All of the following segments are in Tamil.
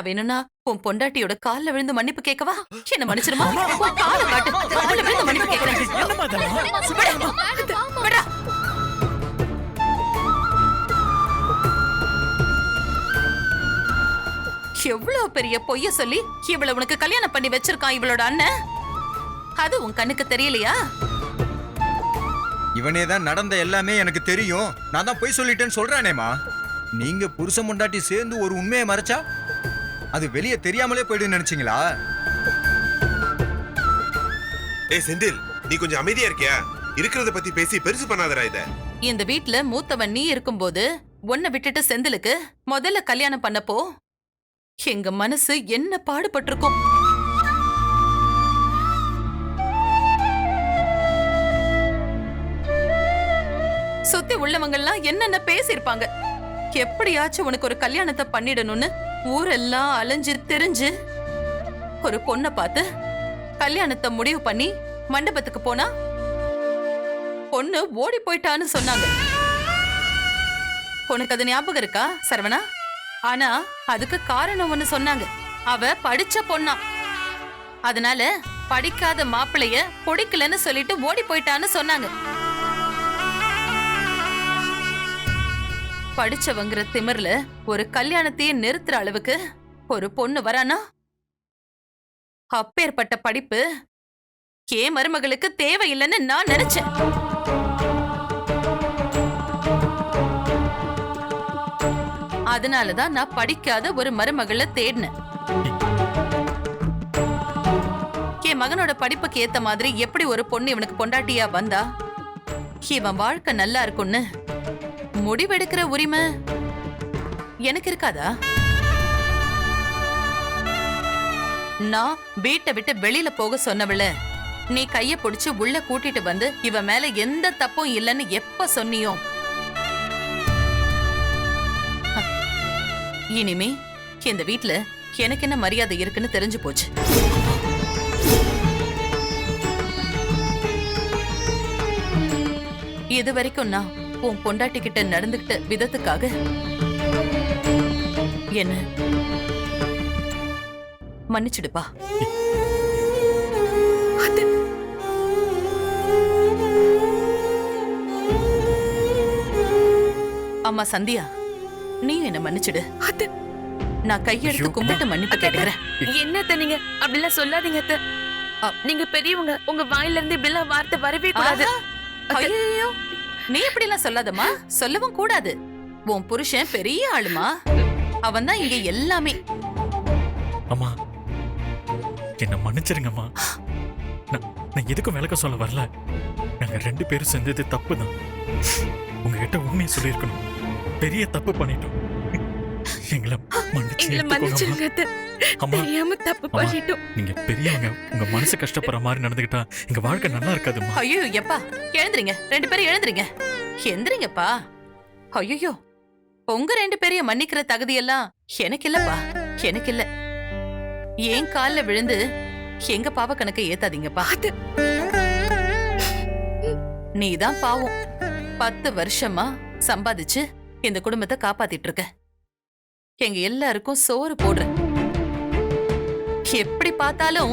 நான் வேணும்னா உன் பொண்டாட்டியோட கால்ல விழுந்து மன்னிப்பு கேட்கவா? என்ன மன்னிச்சிருமா? காலை காட்டு கால்ல விழுந்து மன்னிப்பு கேட்கறேன். என்னம்மா இதெல்லாம்? விடுடா. எவ்வளவு பெரிய பொய்ய சொல்லி இவள உனக்கு கல்யாணம் பண்ணி வச்சிருக்கான் இவளோட அண்ணன்? அது உன் கண்ணுக்கு தெரியலையா? இவனே தான் நடந்த எல்லாமே எனக்கு தெரியும். நான் தான் போய் சொல்லிட்டேன்னு சொல்றானேமா நீங்க புருஷன் முண்டாட்டி சேர்ந்து ஒரு உண்மையை மறைச்சா அது வெளியே தெரியாமலே போயிடுன்னு நினைச்சீங்களா? ஏய் செந்தில் நீ கொஞ்சம் அமைதியா இருக்கியா? இருக்கிறத பத்தி பேசி பெருசு பண்ணாதடா இத. இந்த வீட்ல மூத்தவன் நீ இருக்கும்போது உன்னை விட்டுட்டு செந்திலுக்கு முதல்ல கல்யாணம் பண்ணப்போ எங்க மனசு என்ன பாடுபட்டிருக்கும்? சுத்தி உள்ளவங்கெல்லாம் என்னென்ன பேசியிருப்பாங்க? எப்படியாச்சும் உனக்கு ஒரு கல்யாணத்தை பண்ணிடணும்னு ஊரெல்லாம் அலைஞ்சு தெரிஞ்சு ஒரு பொண்ணை பார்த்து கல்யாணத்தை முடிவு பண்ணி மண்டபத்துக்கு போனா பொண்ணு ஓடி போயிட்டான்னு சொன்னாங்க. உனக்கு அது ஞாபகம் இருக்கா சரவணா? ஆனா அதுக்கு காரணம் ஒண்ணு சொன்னாங்க. அவ படிச்ச பொண்ணா. அதனால படிக்காத மாப்பிளைய பிடிக்கலன்னு சொல்லிட்டு ஓடி போயிட்டான்னு சொன்னாங்க. படிச்சவங்கிற திமிர்ல ஒரு கல்யாணத்தையே நிறுத்துற அளவுக்கு ஒரு பொண்ணு வரானா? அப்பேற்பட்ட படிப்பு கே மருமகளுக்கு தேவையில்லைன்னு நான் நினைச்சேன். அதனாலதான் நான் படிக்காத ஒரு மருமகளை தேடினேன். என் மகனோட படிப்புக்கு ஏத்த மாதிரி எப்படி ஒரு பொண்ணு இவனுக்கு பொண்டாட்டியா வந்தா இவன் வாழ்க்கை நல்லா இருக்கும்னு முடிவெடுக்கிற உரிமை எனக்கு இருக்காதா? நான் வீட்டை விட்டு வெளியில போக சொன்னவள நீ கைய பிடிச்சு உள்ள கூட்டிட்டு வந்து இவ மேல எந்த தப்பும் இல்லைன்னு எப்ப சொன்னியோ? இனிமே இந்த வீட்டுல எனக்கு என்ன மரியாதை இருக்குன்னு தெரிஞ்சு போச்சு. இது வரைக்கும் நான் உன் பொண்டாட்டி கிட்ட நடந்துகிட்ட விதத்துக்காக. என்ன? மன்னிச்சிடுப்பா அம்மா சந்தியா நீ என்ன மன்னிச்சிடு. நான் கையெடுத்து கும்பிட்டு மன்னிப்பு கேட்டுக்கிறேன். என்னத்த நீங்க அப்படிலாம் சொல்லாதீங்க அத்தை. நீங்க பெரியவங்க உங்க வாயில இருந்து இப்படிலாம் வார்த்தை வரவே கூடாது. ஐயோ நீ இப்படி எல்லாம் சொல்லாதம்மா. சொல்லவும் கூடாது. உன் புருஷன் பெரிய ஆளுமா? அவன் தான் இங்க எல்லாமே. அம்மா என்ன மன்னிச்சிருங்கம்மா. நான் நான் எதுக்கும் விளக்க சொல்ல வரல. நாங்க ரெண்டு பேரும் செஞ்சது தப்பு தான் உங்ககிட்ட உண்மையை சொல்லியிருக்கணும். பெரிய தப்பு பண்ணிட்டோம். எங்களை எங்களை. மன்னிச்சிருங்க அத்தை. அம்மா. தெரியாம தப்பு அம்மா. பண்ணிட்டோம். நீங்க பெரியவங்க. உங்க மனசு கஷ்டப்படுற மாதிரி நடந்துக்கிட்டா எங்க வாழ்க்கை நல்லா இருக்காதும்மா. ஐயோ எப்பா எழுந்துறீங்க ரெண்டு பேரும் எழுந்துறீங்க எந்திரிங்கப்பா. ஐயோ உங்க ரெண்டு பேரையும் மன்னிக்கிற தகுதியெல்லாம் எனக்கு இல்லப்பா எனக்கு இல்ல ஏன் கால்ல விழுந்து எங்க பாவ கணக்கை ஏத்தாதீங்கப்பா. அது நீதான் பாவம். பத்து வருஷமா சம்பாதிச்சு இந்த குடும்பத்தை காப்பாத்திட்டு இருக்க. எங்க எல்லாருக்கும் சோறு போடுற எப்படி பார்த்தாலும்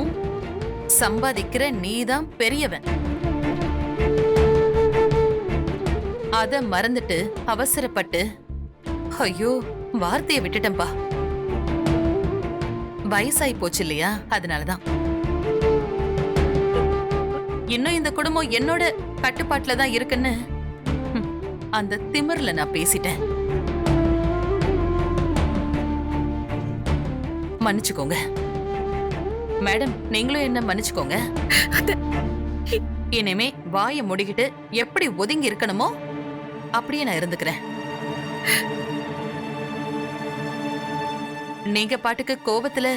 சம்பாதிக்கிற நீதான் பெரியவன். அத மறந்துட்டு அவசரப்பட்டு ஐயோ வார்த்தையை விட்டுட்டேன்பா. வயசாயி போச்சு இல்லையா? அதனாலதான். இன்னும் இந்த குடும்பம் என்னோட கட்டுப்பாட்டுல தான் இருக்குன்னு அந்த திமிர்ல நான் பேசிட்டேன். மன்னிச்சுக்கோங்க. மேடம் நீங்களும் என்ன மன்னிச்சுக்கோங்க. இனிமே வாயை முடிக்கிட்டு எப்படி ஒதுங்கி இருக்கணுமோ அப்படியே நான் இருந்துக்கிறேன். நீங்க பாட்டுக்கு கோபத்துல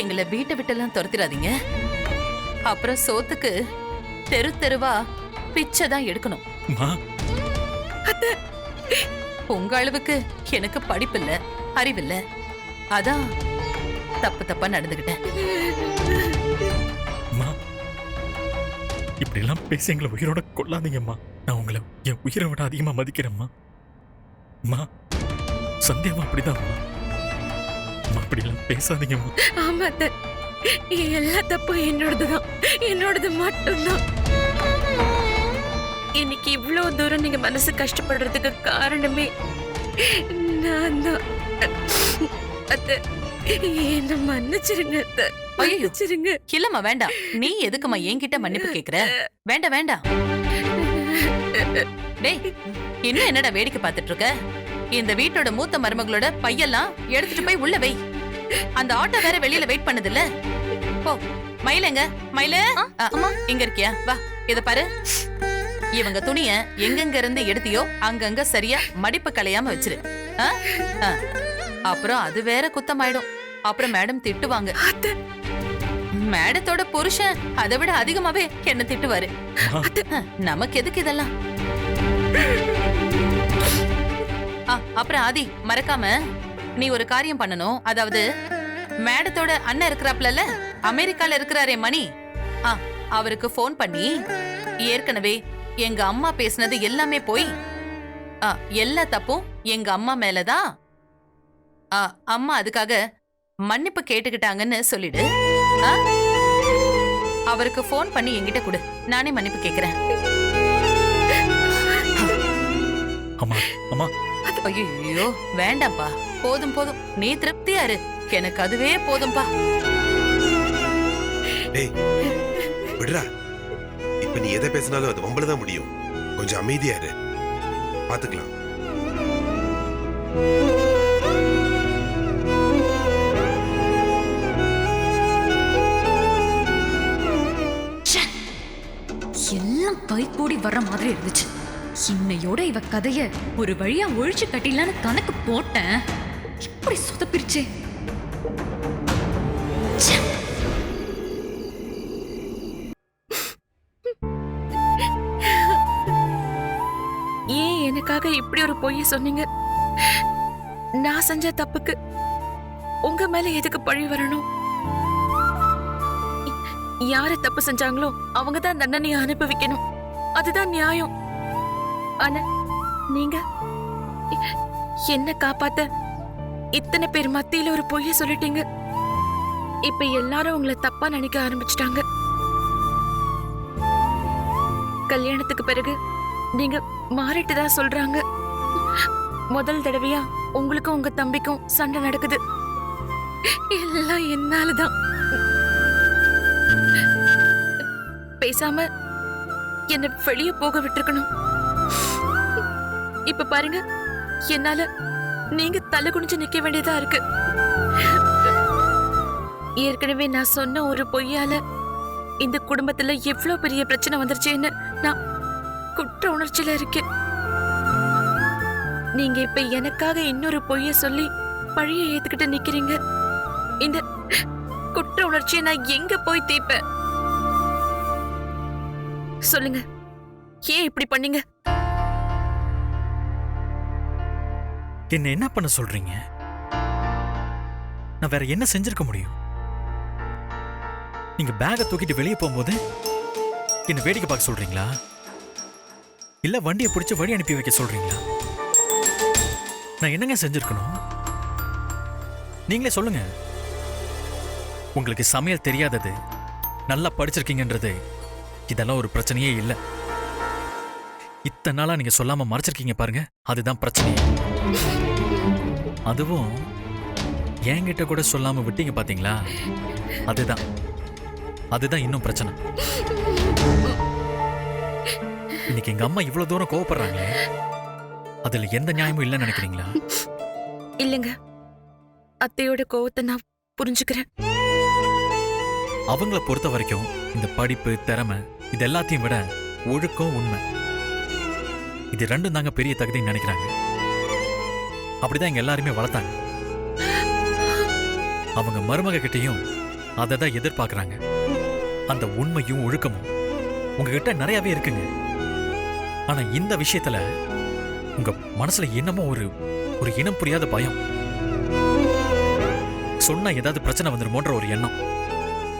எங்களை வீட்டை விட்டெல்லாம் துரத்திடாதீங்க. அப்புறம் சோத்துக்கு தெரு தெருவா பிச்சை தான் எடுக்கணும். உங்க அளவுக்கு எனக்கு படிப்பில்ல அறிவில்ல. அதான் தப்பு தப்பா நடந்துகிட்டேன். அம்மா இப்படி எல்லாம் பேசி எங்களை உயிரோட கொள்ளாதீங்கம்மா. நான் உங்களை என் உயிரை விட அதிகமா மதிக்கிறேம்மா. அம்மா சந்தியாவும் அப்படிதான்மா அம்மா. அப்படிலாம் பேசாதீங்கம்மா. ஆமா அத்தை. எல்லா தப்பும் என்னோடதுதான். என்னோடது மட்டும்தான். இன்னைக்கு இவ்வளவு தூரம் நீங்க மனசு கஷ்டப்படுறதுக்கு காரணமே நான் தான் அத்தை. என்ன மன்னிச்சிருங்க. மன்னிச்சிருங்க. இல்லம்மா வேண்டாம். நீ எதுக்கும்மா என்கிட்ட மன்னிப்பு கேக்குற? வேண்டாம் வேண்டாம். டேய் இன்னும் என்னடா வேடிக்கை பார்த்துட்டு இருக்க இந்த வீட்டோட மூத்த மருமகளோட பையெல்லாம் எடுத்துட்டு போய் உள்ள வை. அந்த ஆட்டோ வேற வெளியில வெயிட் பண்ணுதுல்ல. போ மயிலங்க மயில? அம்மா. இங்க இருக்கியா? வா இத பாரு. இவங்க துணிய எங்கெங்க இருந்து எடுத்தியோ அங்கங்க சரியா மடிப்பு கலையாம வச்சிரு. ஆ? ஆ. அப்புறம் அது வேற குத்தமாயிடும். அப்புறம் மேடம் திட்டுவாங்க. அத்தை. மேடத்தோட புருஷன் அதை விட அதிகமாவே என்ன திட்டுவாரு. நமக்கு எதுக்கு இதெல்லாம்? ஆ, அப்புறம் ஆதி மறக்காம நீ ஒரு காரியம் பண்ணணும். அதாவது மேடத்தோட அண்ணன் இருக்கிறாப்ல அமெரிக்கால இருக்கிறாரே மணி. ஆ, அவருக்கு ஃபோன் பண்ணி ஏற்கனவே எங்க அம்மா பேசுனது எல்லாமே போய் ஆ, எல்லா தப்பும் எங்க அம்மா மேலதான் அம்மா அதுக்காக மன்னிப்பு கேட்டுக்கிட்டாங்கன்னு சொல்லிடு? அவருக்கு ஃபோன் பண்ணி என்கிட்ட கொடு. நானே மன்னிப்பு கேக்குறேன். அம்மா அம்மா. ஐயோ வேண்டாம்ப்பா. போதும் போதும். நீ திருப்தியா இரு. எனக்கு அதுவே போதும்பா. டேய் விடுறா. இப்ப நீ எதை பேசினாலும் அது வம்பள தான் முடியும். கொஞ்சம் அமைதியா இரு. பாத்துக்கலாம். கூடி வர்ற மாதிரி இருந்துச்சு. இன்னையோட இவ கதைய ஒரு வழியா ஒழிச்சு கட்டிடலான்னு கணக்கு போட்டேன். இப்படி சொதப்பிருச்சு. ஏன் எனக்காக இப்படி ஒரு பொய்ய சொன்னீங்க? நான் செஞ்ச தப்புக்கு உங்க மேல எதுக்கு பழி வரணும்? யார யாரு தப்பு செஞ்சாங்களோ அவங்க தான் தண்டனையை அனுபவிக்கணும். அதுதான் நியாயம். ஆனா நீங்க? என்ன காப்பாத்த இத்தனை பேர் மத்தியில ஒரு பொய்ய சொல்லிட்டீங்க. இப்ப எல்லாரும் உங்களை தப்பா நினைக்க ஆரம்பிச்சிட்டாங்க. கல்யாணத்துக்கு பிறகு நீங்க மாறிட்டு தான் சொல்றாங்க. முதல் தடவையா உங்களுக்கும் உங்க தம்பிக்கும் சண்டை நடக்குது. எல்லாம் என்னாலதான். பேசாம என்ன வெளியே போக விட்டுருக்கணும். இப்ப பாருங்க என்னால நீங்க தலை குனிஞ்சு நிக்க வேண்டியதா இருக்கு. ஏற்கனவே நான் சொன்ன ஒரு பொய்யால இந்த குடும்பத்துல எவ்வளவு பெரிய பிரச்சனை வந்துருச்சேன்னு நான் குற்ற உணர்ச்சியில இருக்கேன். நீங்க இப்ப எனக்காக இன்னொரு பொய்ய சொல்லி பழிய ஏத்துக்கிட்டு நிக்கிறீங்க. இந்த குற்ற உணர்ச்சியை நான் எங்க போய் தீப்பேன் சொல்லுங்க. ஏன் இப்படி பண்ணீங்க? என்ன என்ன பண்ண சொல்றீங்க? நான் வேற என்ன செஞ்சிருக்க முடியும்? நீங்க பேகை தூக்கிட்டு வெளியே போகும்போது என்ன வேடிக்கை பார்க்க சொல்றீங்களா? இல்ல வண்டியை பிடிச்சு வழி அனுப்பி வைக்க சொல்றீங்களா? நான் என்னங்க செஞ்சிருக்கணும்? நீங்களே சொல்லுங்க. உங்களுக்கு சமையல் தெரியாதது நல்லா படிச்சிருக்கீங்கன்றது இதெல்லாம் ஒரு பிரச்சனையே இல்லை. இத்தனை நாளா நீங்க சொல்லாம மறைச்சிருக்கீங்க பாருங்க. அதுதான் பிரச்சனை அதுவும் என்கிட்ட கூட சொல்லாம விட்டீங்க பாத்தீங்களா? அதுதான். அதுதான் இன்னும் பிரச்சனை. இன்னைக்கு எங்க அம்மா இவ்வளவு தூரம் கோவப்படுறாங்களே? அதுல எந்த நியாயமும் இல்லைன்னு நினைக்கிறீங்களா? இல்லைங்க. அத்தையோட கோவத்தை நான் புரிஞ்சுக்கிறேன். அவங்கள பொறுத்த வரைக்கும் இந்த படிப்பு திறமை இது எல்லாத்தையும் விட ஒழுக்கம் உண்மை. இது ரெண்டும் தாங்க பெரிய தகுதின்னு நினைக்கிறாங்க. அப்படிதான் இங்க எல்லாருமே வளர்த்தாங்க. அவங்க மருமக கிட்டையும் அதை தான் எதிர்பார்க்கறாங்க. அந்த உண்மையும் ஒழுக்கமும் உங்ககிட்ட நிறையவே இருக்குங்க. ஆனா இந்த விஷயத்துல உங்க மனசுல என்னமோ ஒரு ஒரு இனம் புரியாத பயம். சொன்னா ஏதாவது பிரச்சனை வந்துருமோன்ற ஒரு எண்ணம்.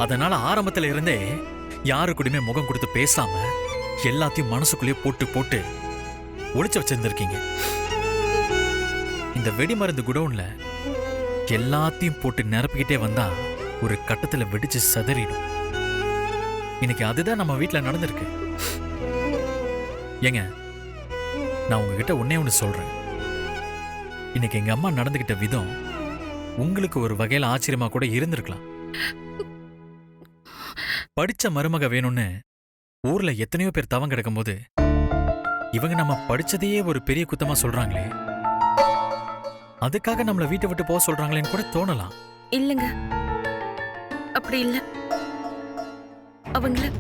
அதனால ஆரம்பத்துல இருந்தே யாரு கூடயுமே முகம் கொடுத்து பேசாம எல்லாத்தையும் மனசுக்குள்ளேயே போட்டு போட்டு ஒளிச்சு வச்சிருந்திருக்கீங்க. இந்த வெடிமருந்து குடவுன்ல எல்லாத்தையும் போட்டு நிரப்பிக்கிட்டே வந்தா ஒரு கட்டத்துல வெடிச்சு சிதறிடும். இன்னைக்கு அதுதான் நம்ம வீட்டில் நடந்திருக்கு. ஏங்க நான் உங்ககிட்ட ஒன்னே ஒன்று சொல்றேன். இன்னைக்கு எங்க அம்மா நடந்துகிட்ட விதம் உங்களுக்கு ஒரு வகையில ஆச்சரியமா கூட இருந்திருக்கலாம். படிச்ச மருமக வேணும்னு ஊர்ல எத்தனையோ பேர் தவம் கிடக்கும்போது இவங்க நம்ம படிச்சதையே ஒரு பெரிய குத்தமா சொல்றாங்களே. அதுக்காக நம்மள வீட்டை விட்டு போக சொல்றாங்களேன்னு கூட தோணலாம். இல்லைங்க. அப்படி இல்ல. அவங்கள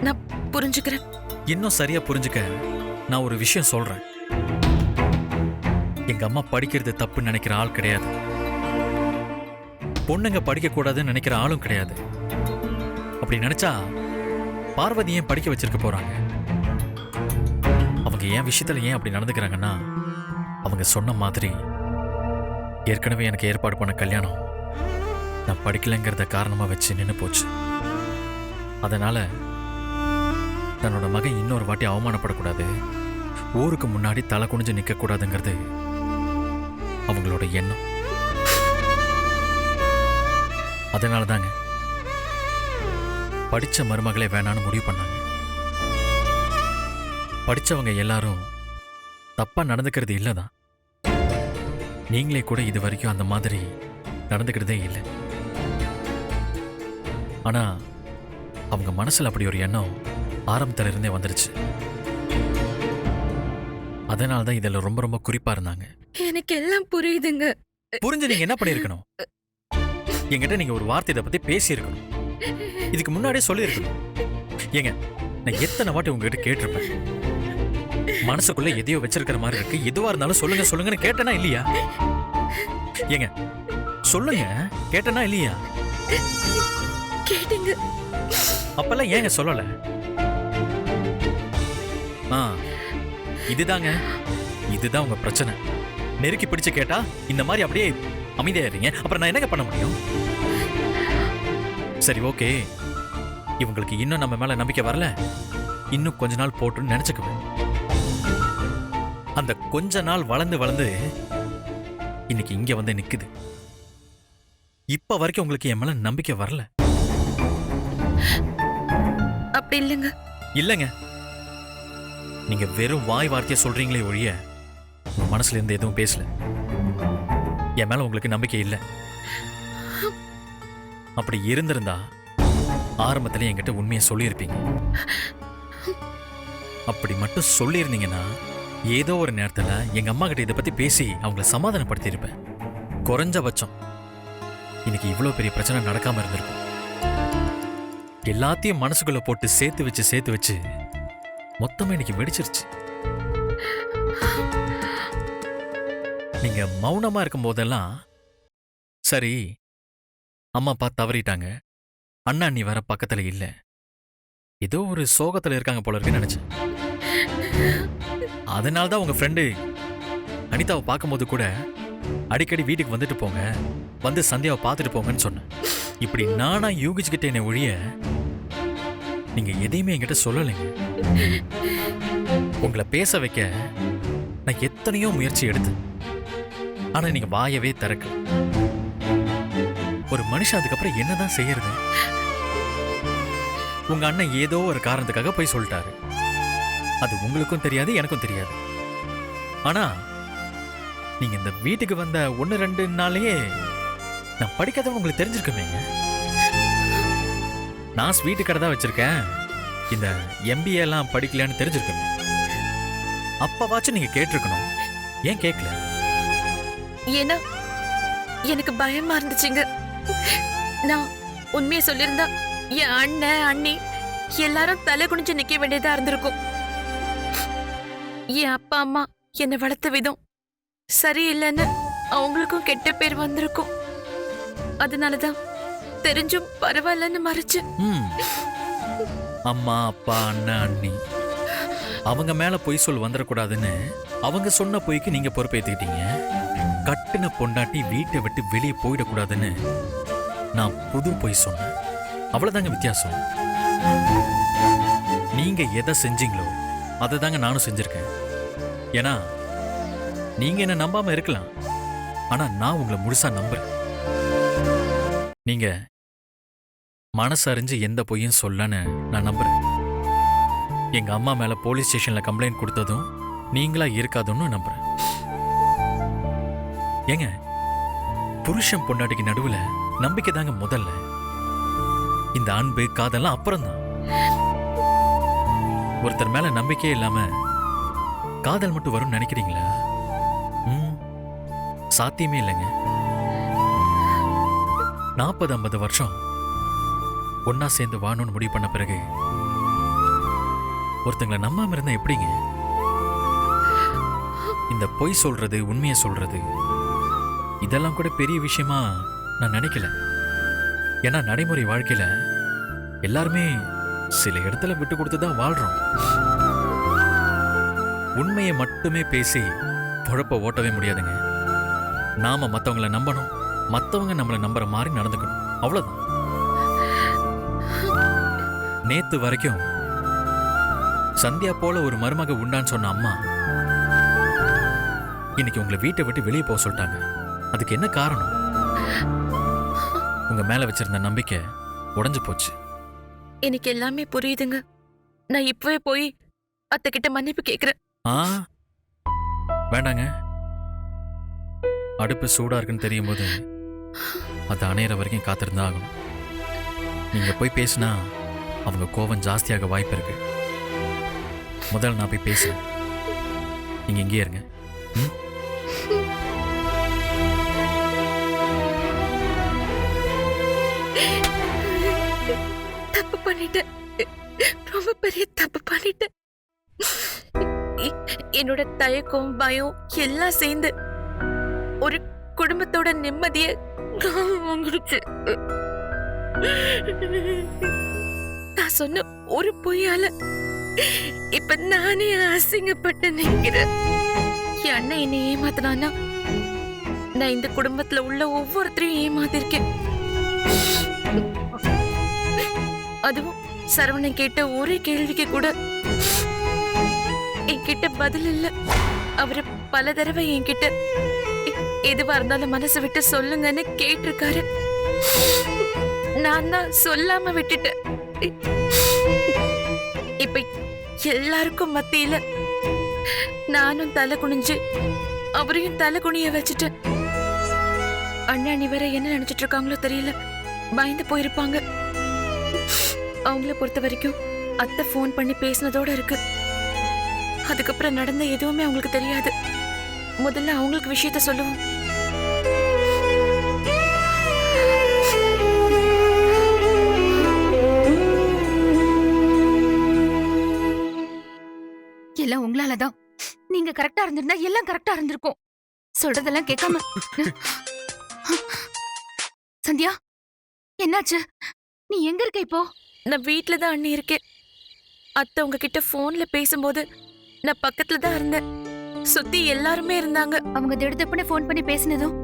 நான் புரிஞ்சுக்கிறேன். இன்னும் சரியா புரிஞ்சுக்க நான் ஒரு விஷயம் சொல்றேன். எங்க அம்மா படிக்கிறது தப்புன்னு நினைக்கிற ஆள் கிடையாது. பொண்ணுங்க படிக்க கூடாதுன்னு நினைக்கிற ஆளும் கிடையாது. அப்படி நினைச்சா பார்வதி ஏன் படிக்க வச்சிருக்க போறாங்க? அவங்க ஏன் விஷயத்துல ஏன் அப்படி நடந்துக்கிறாங்கன்னா அவங்க சொன்ன மாதிரி ஏற்கனவே எனக்கு ஏற்பாடு பண்ண கல்யாணம் நான் படிக்கலைங்கிறத காரணமா வச்சு நின்னு போச்சு. அதனால தன்னோட மகன் இன்னொரு வாட்டி அவமானப்படக்கூடாது. ஊருக்கு முன்னாடி தலை குனிஞ்சு நிற்கக்கூடாதுங்கிறது அவங்களோட எண்ணம். அதனால தாங்க படிச்ச மருமகளே வேணான்னு முடிவு பண்ணாங்க. படிச்சவங்க எல்லாரும் தப்பா நடந்துக்கிறது இல்லதான் நீங்களே கூட இது வரைக்கும் அந்த மாதிரி நடந்துக்கிறதே இல்லை. ஆனா அவங்க மனசுல அப்படி ஒரு எண்ணம் ஆரம்பத்துல இருந்தே வந்துருச்சு. அதனால தான் இதில் ரொம்ப ரொம்ப குறிப்பா இருந்தாங்க. எனக்கு எல்லாம் புரியுதுங்க. புரிஞ்சு நீங்க என்ன பண்ணிருக்கணும் என்கிட்ட நீங்க ஒரு வார்த்தை இதை பத்தி பேசியிருக்கணும். இதுக்கு முன்னாடியே சொல்லியிருக்கணும். ஏங்க நான் எத்தனை வாட்டி உங்ககிட்ட கேட்டிருப்பேன்? மனசுக்குள்ள எதையோ வச்சிருக்கிற மாதிரி இருக்கு. எதுவா இருந்தாலும் சொல்லுங்க சொல்லுங்கன்னு கேட்டனா இல்லையா? ஏங்க சொல்லுங்க கேட்டனா இல்லையா? கேட்டீங்க. அப்பெல்லாம் ஏங்க சொல்லல? ஆ இதுதாங்க இதுதான் உங்க பிரச்சனை. நெருக்கி பிடிச்சு கேட்டா இந்த மாதிரி அப்படியே அமைதியாயிருங்க அப்புறம் நான் என்னங்க பண்ண முடியும்? சரி ஓகே. இவங்களுக்கு இன்னும் நம்ம மேல நம்பிக்கை வரல. இன்னும் கொஞ்ச நாள் போட்டுன்னு நினைச்சுக்குவேன். அந்த கொஞ்ச நாள் வளர்ந்து வளர்ந்து இன்னைக்கு இங்க வந்து நிக்குது. இப்ப வரைக்கும் உங்களுக்கு என் மேல நம்பிக்கை வரல. அப்படி இல்லைங்க. இல்லைங்க. நீங்க வெறும் வாய் வார்த்தையை சொல்றீங்களே ஒழிய உங்க மனசுல இருந்து எதுவும் பேசல. என் மேல உங்களுக்கு நம்பிக்கை இல்லை. அப்படி இருந்திருந்தா ஆரம்பத்துல என்கிட்ட உண்மையை சொல்லியிருப்பீங்க. அப்படி மட்டும் சொல்லியிருந்தீங்கன்னா ஏதோ ஒரு நேரத்தில் எங்கள் அம்மா கிட்ட இதை பற்றி பேசி அவங்கள சமாதானப்படுத்தியிருப்பேன். குறைஞ்சபட்சம் இன்னைக்கு இவ்வளோ பெரிய பிரச்சனை நடக்காமல் இருந்திருக்கும். எல்லாத்தையும் மனசுக்குள்ளே போட்டு சேர்த்து வச்சு சேர்த்து வச்சு மொத்தமாக இன்னைக்கு வெடிச்சிருச்சு. நீங்கள் மௌனமாக இருக்கும் போதெல்லாம் சரி அம்மா அப்பா தவறிட்டாங்க. அண்ணா நீ வர பக்கத்துல இல்ல. ஏதோ ஒரு சோகத்துல இருக்காங்க போல இருக்குன்னு நினைச்சேன். அதனால தான் உங்க ஃப்ரெண்டு அனிதாவை பார்க்கும்போது கூட அடிக்கடி வீட்டுக்கு வந்துட்டு போங்க வந்து சந்தியாவை பார்த்துட்டு போங்கன்னு சொன்னேன். இப்படி நானா யூகிச்சுக்கிட்டேனே ஒழிய நீங்க எதையுமே என்கிட்ட சொல்லலைங்க. உங்களை பேச வைக்க நான் எத்தனையோ முயற்சி எடுத்தேன். ஆனா நீங்க வாயவே திறக்கல. ஒரு மனுஷன் அதுக்கப்புறம் என்னதான் செய்யறது? உங்க அண்ணன் ஏதோ ஒரு காரணத்துக்காக போய் சொல்லிட்டாரு. அது உங்களுக்கும் தெரியாது எனக்கும் தெரியாது. ஆனா நீங்க இந்த வீட்டுக்கு வந்த ஒன்னு ரெண்டு நாளையே நான் படிக்காதவங்க உங்களுக்கு தெரிஞ்சிருக்குமேங்க. நான் ஸ்வீட்டு கடை தான் வச்சிருக்கேன். இந்த எம்பிஏ எல்லாம் படிக்கலையான்னு தெரிஞ்சிருக்குமே. அப்பவாச்சும் நீங்க கேட்டிருக்கணும். ஏன் கேட்கல ஏன்னா எனக்கு பயமா இருந்துச்சுங்க. நான் உண்மையை சொல்லியிருந்தா என் அண்ணன் அண்ணி எல்லாரும் தலை குனிஞ்சு நிக்க வேண்டியதா இருந்திருக்கும். என் அப்பா அம்மா என்னை வளர்த்த விதம் சரியில்லைன்னு அவங்களுக்கும் கெட்ட பேர் வந்திருக்கும். அதனாலதான் தெரிஞ்சும் பரவாயில்லன்னு மறைச்சு. ம். அம்மா அப்பா அண்ணன் அண்ணி அவங்க மேல பொய் சொல் வந்துடக்கூடாதுன்னு அவங்க சொன்ன பொய்க்கு நீங்க பொறுப்பேத்துக்கிட்டீங்க. கட்டுன பொண்டாட்டி வீட்டை விட்டு வெளியே போயிடக்கூடாதுன்னு நான் புது பொய் சொன்னேன். அவ்வளவுதாங்க வித்தியாசம். நீங்க எதை செஞ்சீங்களோ அதை தாங்க நானும் செஞ்சுருக்கேன். ஏன்னா நீங்க என்ன நம்பாம இருக்கலாம். ஆனா நான் உங்களை முழுசாக நம்புறேன். நீங்க மனசு அறிஞ்சு எந்த பொய்யும் சொல்லன்னு நான் நம்புறேன். எங்க அம்மா மேல போலீஸ் ஸ்டேஷன்ல கம்ப்ளைண்ட் கொடுத்ததும் நீங்களா இருக்காதுன்னு நம்புறேன். ஏங்க புருஷன் பொண்டாட்டிக்கு நடுவுல நம்பிக்கை தாங்க முதல்ல. இந்த அன்பு காதெல்லாம் அப்புறம்தான். ஒருத்தர் மேல நம்பிக்கையே இல்லாம காதல் மட்டும் வரும்னு நினைக்கிறீங்களா? ம் சாத்தியமே இல்லைங்க. நாற்பது ஐம்பது வருஷம் ஒன்னா சேர்ந்து வாணும்னு முடிவு பண்ண பிறகு ஒருத்தங்களை நம்பாம இருந்தா எப்படிங்க? இந்த பொய் சொல்றது உண்மையை சொல்றது இதெல்லாம் கூட பெரிய விஷயமா நான் நினைக்கல. ஏன்னா நடைமுறை வாழ்க்கையில எல்லாருமே சில இடத்துல விட்டு கொடுத்து தான் வாழ்றோம். உண்மையை மட்டுமே பேசி குழப்ப ஓட்டவே முடியாதுங்க. நாம மத்தவங்கள நம்பணும். மத்தவங்க நம்மளை நம்புற மாதிரி நடந்துக்கணும். அவ்வளவுதான். நேத்து வரைக்கும் சந்தியா போல ஒரு மருமக உண்டான்னு சொன்ன அம்மா இன்னைக்கு உங்களை வீட்டை விட்டு வெளியே போக சொல்லிட்டாங்க. அதுக்கு என்ன காரணம்? உங்க மேல வச்சிருந்த நம்பிக்கை உடைஞ்சு போச்சு. எனக்கு எல்லாமே புரியுதுங்க. நான் இப்பவே போய் அத்தை கிட்ட மன்னிப்பு கேக்குறேன். ஆ? வேண்டாங்க. அடுப்பு சூடா இருக்குன்னு தெரியும் போது அது அணையிற வரைக்கும் காத்திருந்தா ஆகணும். நீங்க போய் பேசினா அவங்க கோபம் ஜாஸ்தியாக வாய்ப்பு இருக்கு. முதல்ல நான் போய் பேசுறேன். நீங்க இங்கேயே இருங்க. ம்? பண்ணிட்டேன். ரொம்ப பெரிய தப்பு பண்ணிட்டேன். என்னோட தயக்கம் பயம் எல்லாம் சேர்ந்து ஒரு குடும்பத்தோட நிம்மதிய வாங்கிடுச்சு நான் சொன்ன ஒரு பொய்யால இப்ப நானே அசிங்கப்பட்டு நிற்கிறேன். என் அண்ணன் என்னை ஏமாத்தினான்னா நான் இந்த குடும்பத்துல உள்ள ஒவ்வொருத்தரையும் ஏமாத்திருக்கேன். அதுவும் சரவணன் கேட்ட ஒரே கேள்விக்கு கூட. என்கிட்ட பதில் இல்ல. அவரு பல தடவை என்கிட்ட எதுவா இருந்தாலும் மனசு விட்டு சொல்லுங்கன்னு கேட்டிருக்காரு. நான் தான் சொல்லாம விட்டுட்டேன். இப்ப எல்லாருக்கும் மத்தியில நானும் தலை குனிஞ்சு அவரையும் தலை குனிய வச்சுட்டு அண்ணா நீ வேற என்ன நினைச்சிட்டு இருக்காங்களோ தெரியல. பயந்து போயிருப்பாங்க. அவங்கள பொறுத்த வரைக்கும் அத்தை ஃபோன் பண்ணி பேசினதோட இருக்கு. அதுக்கப்புறம் நடந்த எதுவுமே அவங்களுக்கு தெரியாது. முதல்ல அவங்களுக்கு விஷயத்த சொல்லுவோம். எல்லாம் உங்களாலதான். நீங்க கரெக்டா இருந்திருந்தா எல்லாம் கரெக்டா இருந்திருக்கும். சொல்றதெல்லாம் கேட்காம. சந்தியா என்னாச்சு? நீ எங்க இருக்க இப்போ? நான் வீட்ல தான் அண்ணி இருக்கேன். அத்தை உங்ககிட்ட ஃபோன்ல பேசும்போது நான் பக்கத்துல தான் இருந்தேன். சுத்தி எல்லாருமே இருந்தாங்க. அவங்க திடுதப்புன்னு ஃபோன் பண்ணி பேசினதும்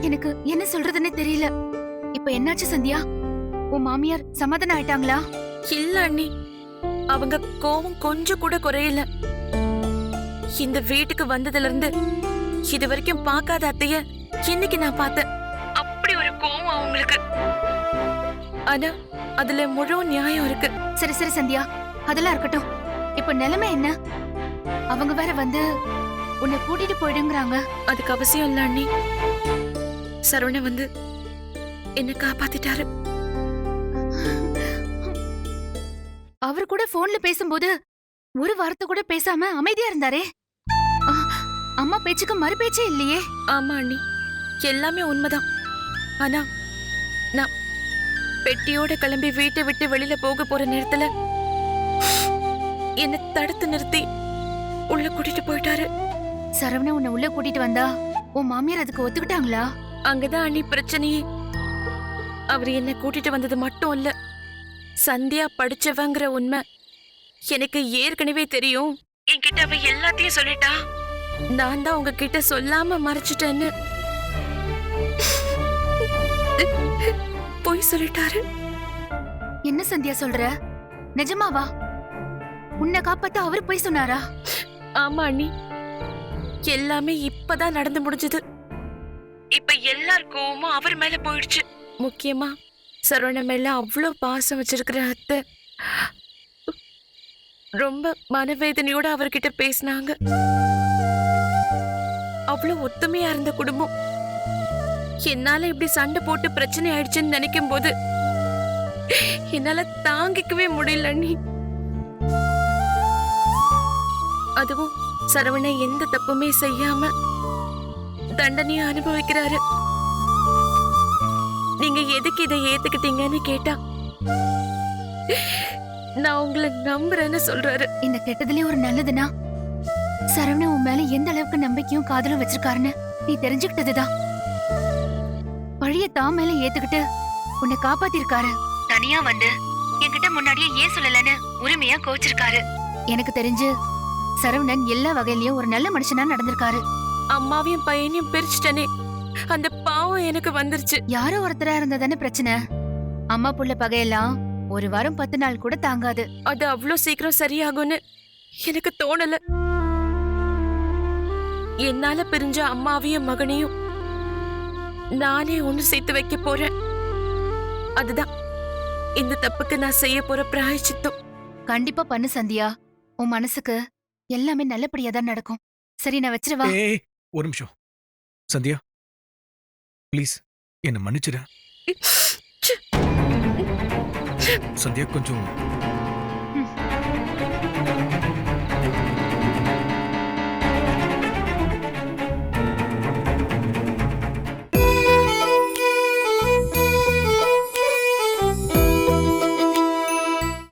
எனக்கு என்ன சொல்றதுன்னே தெரியல. இப்ப என்னாச்சு சந்தியா? உன் மாமியார் சமாதானம் ஆயிட்டாங்களா? இல்ல அண்ணி. அவங்க கோவம் கொஞ்சம் கூட குறையல. இந்த வீட்டுக்கு வந்ததுல இருந்து இது வரைக்கும் பார்க்காத அத்தைய இன்னைக்கு நான் பார்த்தேன். அப்படி ஒரு கோவம் அவங்களுக்கு. ஆனா அதுல முழு நியாயம் இருக்கு. சரி சரி சந்தியா. அதெல்லாம் இருக்கட்டும். இப்ப நிலைமை என்ன? அவங்க வேற வந்து உன்னை கூட்டிட்டு போயிடுங்கிறாங்க. அதுக்கு அவசியம் இல்ல அண்ணி. சரவண வந்து என்ன காப்பாத்திட்டாரு. அவர் கூட போன்ல பேசும்போது ஒரு வார்த்தை கூட பேசாம அமைதியா இருந்தாரே? அம்மா பேச்சுக்கு மறு பேச்சே இல்லையே? ஆமா அண்ணி. எல்லாமே உண்மைதான். ஆனா நான் பெட்டியோட கிளம்பி வீட்டை விட்டு வெளியில போக போற நேரத்துல என்ன தடுத்து நிறுத்தி உள்ள கூட்டிட்டு போயிட்டாரு. சரவண உன்னை உள்ள கூட்டிட்டு வந்தா உன் மாமியார் அதுக்கு ஒத்துக்கிட்டாங்களா? அங்கதான் அண்ணி பிரச்சனையே. அவர் என்ன கூட்டிட்டு வந்தது மட்டும் இல்ல சந்தியா படிச்சவங்கிற உண்மை எனக்கு ஏற்கனவே தெரியும். என்கிட்ட அவ எல்லாத்தையும் சொல்லிட்டா. நான் தான் உங்ககிட்ட சொல்லாம மறைச்சிட்டேன்னு. பொய் சொல்லிட்டாரு. என்ன சந்தியா சொல்ற? நிஜமாவா? உன்னை காப்பாத்த அவர் போய் சொன்னாரா? ஆமா அண்ணி. எல்லாமே இப்பதான் நடந்து முடிஞ்சது. இப்ப எல்லார் கோவமும் அவர் மேல போயிடுச்சு. முக்கியமா சரவண மேல அவ்வளோ பாசம் வச்சிருக்கிற அத்தை. ரொம்ப மனவேதனையோட அவர்கிட்ட பேசினாங்க. அவ்வளோ ஒத்துமையா இருந்த குடும்பம். என்னால இப்படி சண்டை போட்டு பிரச்சனை ஆயிடுச்சுன்னு நினைக்கும் போது என்னால தாங்கிக்கவே முடியல நீ அதுவும் சரவணன் எந்த தப்புமே செய்யாம தண்டனையை அனுபவிக்கிறாரு. நீங்க எதுக்கு இதை ஏத்துக்கிட்டீங்கன்னு கேட்டா நான் உங்களை நம்புறேன்னு சொல்றாரு. இந்த கெட்டதுலயே ஒரு நல்லதுனா சரவணன் உன் மேல எந்த அளவுக்கு நம்பிக்கையும் காதலும் வச்சிருக்காருன்னு நீ தெரிஞ்சுக்கிட்டதுதான். பழிய தான் மேல ஏத்துக்கிட்டு உன்னை காப்பாத்திருக்காரு. தனியா வந்து என்கிட்ட முன்னாடியே ஏன் சொல்லலன்னு உரிமையா கோச்சிருக்காரு எனக்கு தெரிஞ்சு சரவணன் எல்லா வகையிலயும் ஒரு நல்ல மனுஷனா நடந்திருக்காரு. அம்மாவையும் பையனையும் பிரிச்சுட்டனே. அந்த பாவம் எனக்கு வந்துருச்சு. யாரோ ஒருத்தரா இருந்தா தானே பிரச்சனை. அம்மா புள்ள பகையெல்லாம் ஒரு வாரம் பத்து நாள் கூட தாங்காது. அது அவ்வளோ சீக்கிரம் சரியாகும்னு எனக்கு தோணல. என்னால பிரிஞ்ச அம்மாவையும் மகனையும் நானே ஒண்ணு சேர்த்து வைக்க போறேன். அதுதான். இந்த தப்புக்கு நான் செய்ய போற பிராயச்சித்தம். கண்டிப்பா பண்ணு சந்தியா. உன் மனசுக்கு எல்லாமே நல்லபடியா தான் நடக்கும். சரி நான் வச்சிருவா ஏய் ஒரு நிமிஷம். சந்தியா. ப்ளீஸ் என்னை மன்னிச்சிட சந்தியா கொஞ்சம்